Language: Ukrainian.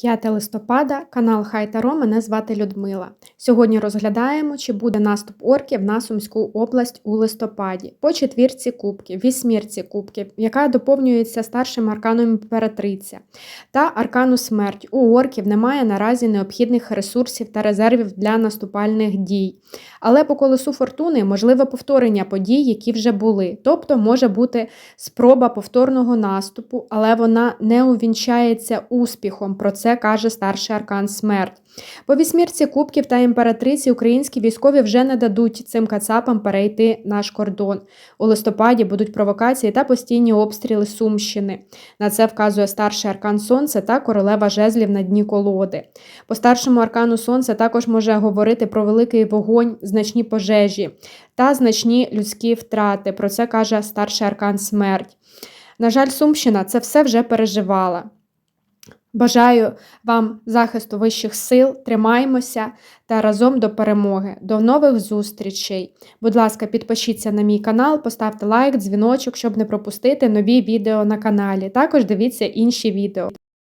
5 листопада, канал Хай Таро, мене звати Людмила. Сьогодні розглядаємо, чи буде наступ орків на Сумську область у листопаді по четвірці кубків, вісьмірці кубків, яка доповнюється старшим арканом імператриця та аркану смерть. У орків немає наразі необхідних ресурсів та резервів для наступальних дій. Але по колесу фортуни можливе повторення подій, які вже були. Тобто може бути спроба повторного наступу, але вона не увінчається успіхом. Про це каже старший аркан смерть. По вісьмірці кубків та імператриці українські військові вже не дадуть цим кацапам перейти наш кордон. У листопаді будуть провокації та постійні обстріли Сумщини. На це вказує старший аркан Сонце та королева жезлів на дні колоди. По старшому аркану Сонце також може говорити про великий вогонь, значні пожежі та значні людські втрати. Про це каже старший аркан смерть. На жаль, Сумщина це все вже переживала. Бажаю вам захисту вищих сил, тримаємося та разом до перемоги. До нових зустрічей. Будь ласка, підпишіться на мій канал, поставте лайк, дзвіночок, щоб не пропустити нові відео на каналі. Також дивіться інші відео.